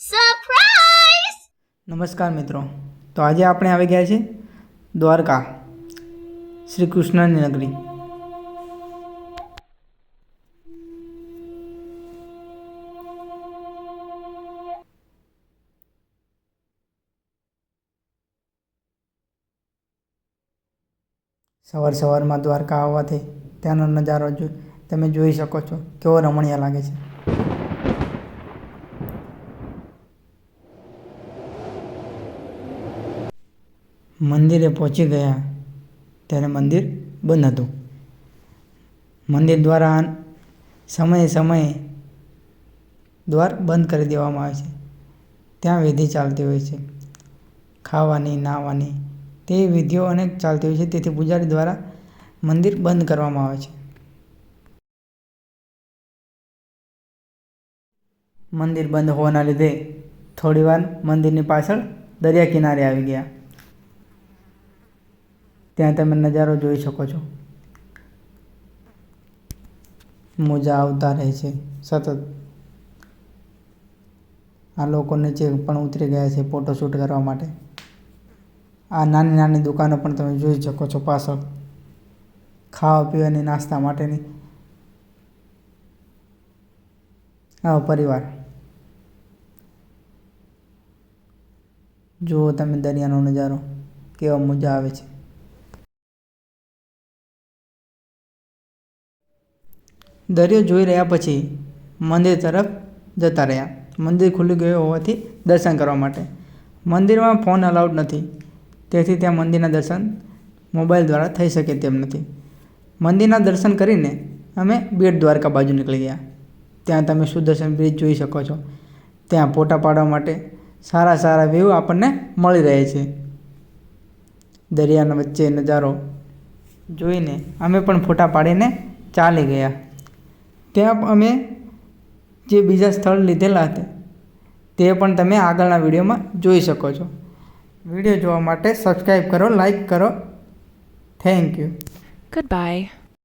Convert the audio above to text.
Surprise નમસ્કાર મિત્રો. તો આજે આપણે આવી ગયા છે દ્વારકા, શ્રી કૃષ્ણની નગરી. સવાર સવારમાં દ્વારકા આવવાથી ત્યાંનો નજારો જો તમે જોઈ શકો છો, કેવો રમણીય લાગે છે. મંદિરે પહોંચી ગયા. ત્યારે મંદિર બંધ હતું. મંદિર દ્વારા સમયે સમયે દ્વાર બંધ કરી દેવામાં આવે છે. ત્યાં વિધિ ચાલતી હોય છે. ખાવાની, નાહવાની તે વિધિઓ અનેક ચાલતી હોય છે. તેથી પૂજારી દ્વારા મંદિર બંધ કરવામાં આવે છે. મંદિર બંધ હોવાના લીધે થોડીવાર મંદિરની પાછળ દરિયા કિનારે આવી ગયા. ત્યાં તમે નજારો જોઈ શકો છો. મોજા આવતા રહે છે, સતત. આ લોકો નીચે પણ ઉતરી ગયા છે ફોટોશૂટ કરવા માટે. આ નાની નાની દુકાનો પણ તમે જોઈ શકો છો પાછળ. ખાવા પીવાની નાસ્તા માટેની. આવો પરિવાર. જુઓ તમે દરિયાનો નજારો, કેવો મજા આવે છે. દરિયો જોઈ રહ્યા પછી મંદિર તરફ જતા રહ્યા. મંદિર ખુલ્લી ગયું હોવાથી દર્શન કરવા માટે. મંદિરમાં ફોન અલાઉડ નથી. તેથી ત્યાં મંદિરના દર્શન મોબાઈલ દ્વારા થઈ શકે તેમ નથી. મંદિરના દર્શન કરીને અમે બેટ દ્વારકા બાજુ નીકળી ગયા. ત્યાં તમે સુદર્શન બ્રિજ જોઈ શકો છો. ત્યાં ફોટા પાડવા માટે સારા સારા વ્યૂ આપણને મળી રહે છે. દરિયાના વચ્ચે નજારો જોઈને અમે પણ ફોટા પાડીને ચાલી ગયા. ત્યાં અમે જે બીજા સ્થળ લીધેલા હતા, તે પણ તમે આગળના વિડીયોમાં જોઈ શકો છો. વીડિયો જોવા માટે સબસ્ક્રાઈબ કરો લાઈક કરો. Thank you Goodbye.